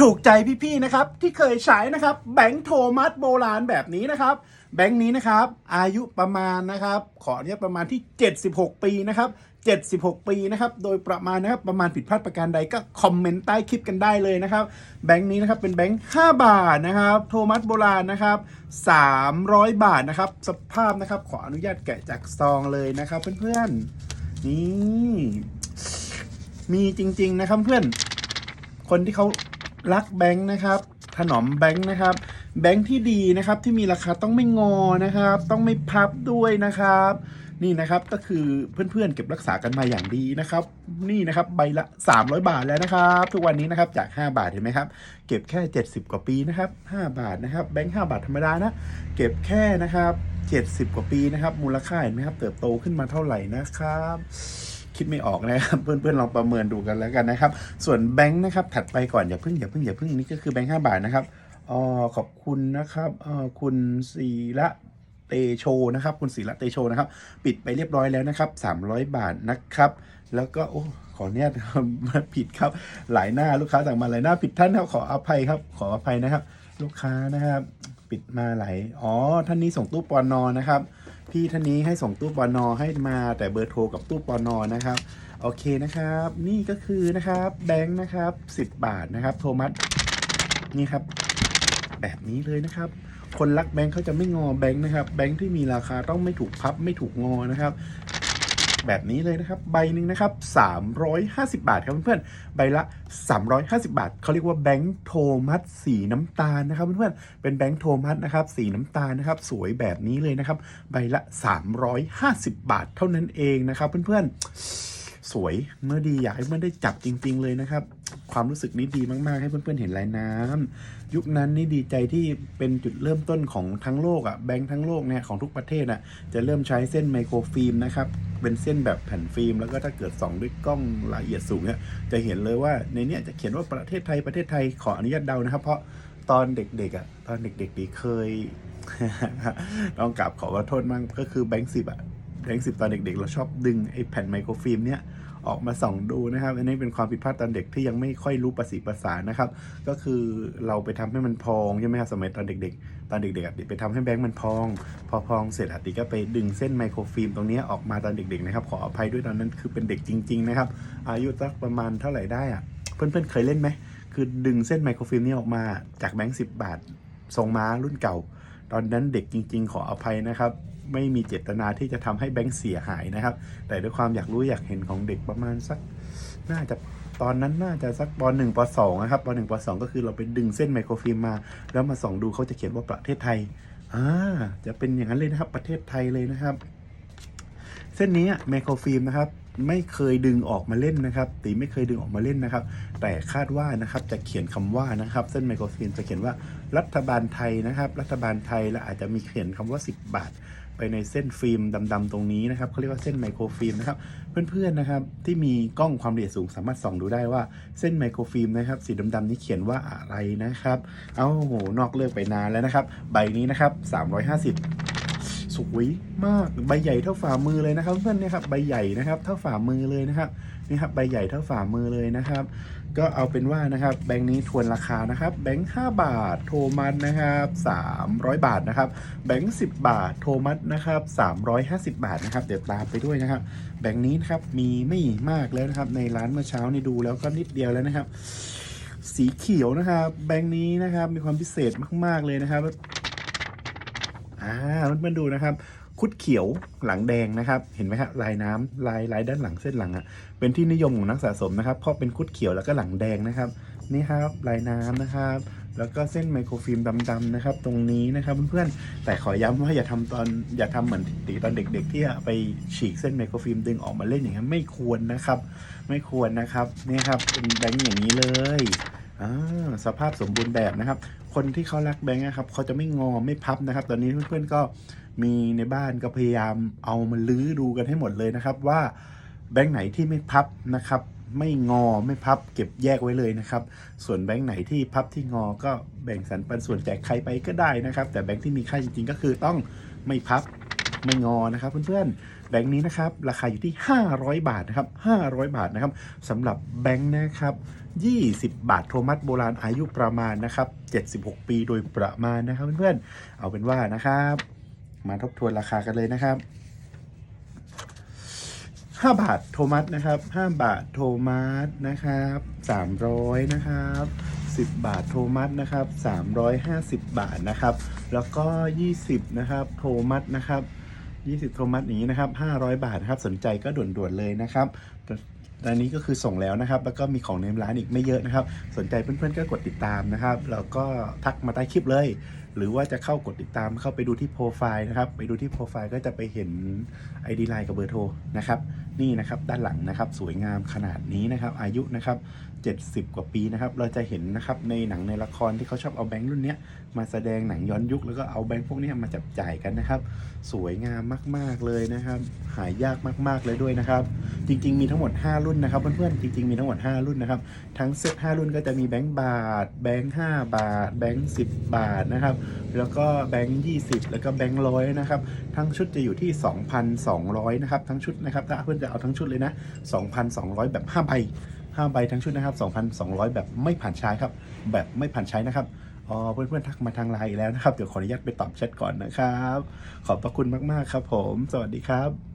ถูกใจพี่ๆนะครับที่เคยใช้นะครับแบงค์โทมัสโบราณแบบนี้นะครับ แบงค์นี้นะครับอายุประมาณนะครับ ขออนุญาตประมาณที่ 76 ปีนะครับ76 ปีนะครับ โดยประมาณนะครับ ประมาณผิดพลาดประการใดก็คอมเมนต์ใต้คลิปกันได้เลยนะครับ แบงค์นี้นะครับเป็นแบงค์5บาทนะครับ โทมัสโบราณนะครับ 300 บาทนะครับ สภาพนะครับ ขออนุญาตแกะจากซองเลยนะครับเพื่อนๆนี่มีจริง ๆนะครับเพื่อนคนที่เขา รักแบงค์นะครับ ถนอมแบงค์นะครับ แบงค์ที่ดีนะครับที่มีราคาต้องไม่งอนะครับ ต้องไม่พับด้วยนะครับ นี่นะครับก็คือเพื่อนๆเก็บรักษากันมาอย่างดีนะครับ นี่นะครับใบละ 300 บาทแล้วนะครับ ทุกวันนี้นะครับจาก 5 บาทเห็นไหมครับ เก็บแค่ 70 กว่าปีนะครับ5บาทนะครับแบงค์5บาทธรรมดานะเก็บแค่นะครับ 70 กว่าปีนะครับ มูลค่าเห็นไหมครับ เติบโตขึ้นมาเท่าไหร่นะครับ คิดไม่ออกนะครับเพื่อนๆลองประเมินดูกันแล้วกันนะครับ ส่วนแบงค์นะครับถัดไปก่อนอย่าเพิ่งอย่าเพิ่งอย่าเพิ่งนี่ก็คือแบงค์ห้าบาทนะครับอ๋อขอบคุณนะครับอ่อคุณศิระเตโชนะครับ คุณศิระเตโชนะครับ ปิดไปเรียบร้อยแล้วนะครับ 300 บาทนะครับ แล้วก็โอ้ขอเนี่ยมาผิดครับหลายหน้าลูกค้าสั่งมาหลายหน้าผิดท่านครับขออภัยครับขออภัยนะครับ ลูกค้านะครับ ปิดมาหลายอ๋อท่านนี้ส่งตู้ปอนอนะครับ พี่ท่านนี้ให้ส่งตู้ปอนอให้มาแต่เบอร์โทรกับตู้ปอนอนะครับโอเคนะครับ นี่ก็คือนะครับแบงค์นะครับ 10 บาทนะครับ โทมัสนี่ครับ แบบนี้เลยนะครับ คนรักแบงค์เขาจะไม่งอแบงค์นะครับ แบงค์ที่มีราคาต้องไม่ถูกพับไม่ถูกงอนะครับ แบบนี้เลยนะครับ ใบหนึ่งนะครับ 350 บาทครับเพื่อนๆใบละ 350 บาทเขาเรียกว่าแบงค์โทมัสสีน้ำตาลนะครับเพื่อนๆเป็นแบงค์โทมัสนะครับสีน้ำตาลนะครับ สวยแบบนี้เลยนะครับ ใบละ 350 บาทเท่านั้นเองนะครับเพื่อนๆ สวยเมื่อดีอยากให้เพื่อนได้จับจริง ๆ เลยนะครับ ความรู้สึกนี้ดีมากๆ ให้เพื่อนๆเห็นลายน้ำยุคนั้นนี่ดีใจที่เป็นจุดเริ่มต้นของทั้งโลกอะ่ะแบงค์ทั้งโลกเนี่ยของทุกประเทศอะ่ะจะเริ่มใช้เส้นไมโครฟิล์มนะครับเป็นเส้นแบบแผ่นฟิล์ม แล้วก็ถ้าเกิดส่องด้วยกล้องละเอียดสูงเนี่ยจะเห็นเลยว่าในเนี้ยจะเขียนว่าประเทศไทยประเทศไทยขออนุญาตเดานะครับ เพราะตอนเด็กๆอะ่ะตอนเด็กๆดีเคยต้องกราบขอโทษมั่งก็คือแบงค์สิบอะแบงค์สิบตอนเด็กๆ เราชอบดึงไอ้แผ่นไมโครฟิล์มเนี่ยออกมาส่องดูนะครับ อันนี้เป็นความผิดพลาดตอนเด็กที่ยังไม่ค่อยรู้ภาษีภาษานะครับ ก็คือเราไปทำให้มันพองใช่ไหมครับสมัยตอนเด็ก ๆ ตอนเด็กๆไปทำให้แบงค์มันพอง พอพองเสร็จอะติก็ไปดึงเส้นไมโครฟิล์มตรงเนี้ยออกมาตอนเด็กๆนะครับ ขออภัยด้วยตอนนั้นคือเป็นเด็กจริง ๆ นะครับ อายุสักประมาณเท่าไหร่ได้อะ เพื่อนๆเคยเล่นไหม คือดึงเส้นไมโครฟิล์มนี้ออกมาจากแบงค์สิบาททรงม้ารุ่นเก่า ตอนนั้นเด็กจริง ๆ ขออภัยนะครับ ไม่มีเจตนาที่จะทำให้แบงค์เสียหายนะครับ แต่ด้วยความอยากรู้อยากเห็นของเด็กประมาณสัก น่าจะตอนนั้นน่าจะสักปหนึ่งปสองนะครับปหนึ่งปสองก็คือเราไปดึงเส้นไมโครฟิล์มมา แล้วมาส่องดูเขาจะเขียนว่าประเทศไทยอ่าจะเป็นอย่างนั้นเลยนะครับ ประเทศไทยเลยนะครับ เส้นนี้ไมโครฟิล์มนะครับไม่เคยดึงออกมาเล่นนะครับตีไม่เคยดึงออกมาเล่นนะครับ แต่คาดว่านะครับจะเขียนคำว่านะครับ เส้นไมโครฟิล์มจะเขียนว่ารัฐบาลไทยนะครับ รัฐบาลไทยและอาจจะมีเขียนคำว่า 10 บาท ไปในเส้นฟิล์มดำๆตรงนี้นะครับเขาเรียกว่าเส้นไมโครฟิล์มนะครับเพื่อนๆนะครับที่มีกล้องความละเอียดสูงสามารถส่องดูได้ว่าเส้นไมโครฟิล์มนะครับสีดำๆนี้เขียนว่าอะไรนะครับเอาโหนอกเลือกไปนานแล้วนะครับ ใบนี้นะครับ350สวยมากใบใหญ่เท่าฝ่ามือเลยนะครับเพื่อนๆเนี่ยครับใบใหญ่นะครับเท่าฝ่ามือเลยนะครับนี่ครับใบใหญ่เท่าฝ่ามือเลยนะครับ ก็เอาเป็นว่านะครับแบงค์นี้ทวนราคานะครับแบงค์5บาทโทมัสนะครับ300 บาทนะครับแบงค์10 บาทโทมัสนะครับ350 บาทนะครับเดี๋ยวตามไปด้วยนะครับ แบงค์นี้นะครับมีไม่มากแล้วนะครับ ในร้านเมื่อเช้านี่ดูแล้วก็นิดเดียวแล้วนะครับ สีเขียวนะครับ แบงค์นี้นะครับมีความพิเศษมากๆเลยนะครับอ่ามันมาดูนะครับ คุดเขียวหลังแดงนะครับ เห็นไหมครับลายน้ำลายลายด้านหลังเส้นหลังอะ่ะเป็นที่นิยมของนักสะสมนะครับเพราะเป็นคุดเขียวแล้วก็หลังแดงนะครับนี่ครับลายน้ำนะครับ แล้วก็เส้นไมโครฟิล์มดำๆนะครับ ตรงนี้นะครับเพื่อนๆแต่ขอย้ำว่าอย่าทำตอนอย่าทำเหมือนตีตอนเด็ก ๆ ที่ไปฉีกเส้นไมโครฟิล์มดึงออกมาเล่นอย่างนั้ไม่ควรนะครับ ไม่ควรนะครับนี่ครับเป็นแบงค์อย่างนี้เลยสภาพสมบูรณ์แบบนะครับ คนที่เขารักแบงค์นะครับเขาจะไม่งอไม่พับนะครับ ตอนนี้เพื่อนๆก็ มีในบ้านก็พยายามเอามาลื้อดูกันให้หมดเลยนะครับ ว่าแบงค์ไหนที่ไม่พับนะครับ ไม่งอไม่พับ เก็บแยกไว้เลยนะครับ ส่วนแบงค์ไหนที่พับที่งอก็แบ่งสรรปันส่วนแจกใครไปก็ได้นะครับ แต่แบงค์ที่มีค่าจริงๆ ก็คือต้องไม่พับไม่งอนะครับเพื่อนๆแบงค์นี้นะครับราคาอยู่ที่ 500 บาทนะครับ500 บาทนะครับสำหรับแบงค์นะครับ 20 บาทโทมัสโบราณอายุประมาณนะครับ 76 ปีโดยประมาณนะครับเพื่อนๆเอาเป็นว่านะครับ มาทบทวนราคากันเลยนะครับ 5 บาทโทมัสนะครับ 5 บาทโทมัสนะครับ 300 นะครับ 10 บาทโทมัสนะครับ 350 บาทนะครับ แล้วก็ 20 นะครับ โทมัสนะครับ 20 โทมัสอย่างนี้นะครับ 500 บาทนะครับ สนใจก็ด่วนๆเลยนะครับตอนนี้ก็คือส่งแล้วนะครับ แล้วก็มีของในร้านอีกไม่เยอะนะครับ สนใจเพื่อนๆก็กดติดตามนะครับ แล้วก็ทักมาใต้คลิปเลย หรือว่าจะเข้ากดติดตามเข้าไปดูที่โปรไฟล์นะครับ ไปดูที่โปรไฟล์ก็จะไปเห็น ID ไลน์กับเบอร์โทรนะครับ นี่นะครับด้านหลังนะครับสวยงามขนาดนี้นะครับ อายุนะครับ70 กว่าปีนะครับ เราจะเห็นนะครับในหนังในละครที่เขาชอบเอาแบงค์รุ่นนี้มาแสดงหนังย้อนยุคแล้วก็เอาแบงค์พวกนี้มาจับจ่ายกันนะครับ สวยงามมาก ๆเลยนะครับ หายากมากๆเลยด้วยนะครับ จริง ๆ มีทั้งหมด 5 รุ่นนะครับเพื่อนๆจริง ๆ มีทั้งหมด 5 รุ่นนะครับ ทั้งเซต5รุ่นก็จะมีแบงค์บาท แบงค์5บาท แบงค์10 บาทนะครับ แล้วก็แบงค์20 แล้วก็แบงค์ร้อยนะครับ ทั้งชุดจะอยู่ที่ 2,200 นะครับ ทั้งชุดนะครับถ้าเพื่อนจะเอาทั้งชุดเลยนะ 2,200 แบบ5ใบ5ใบทั้งชุดนะครับ 2,200 แบบไม่ผ่านใช้ครับ แบบไม่ผ่านใช้นะครับอ๋อเพื่อนๆทักมาทางไลน์อีกแล้วนะครับ เดี๋ยวขออนุญาตไปตอบแชทก่อนนะครับ ขอบพระคุณมากๆครับผม สวัสดีครับ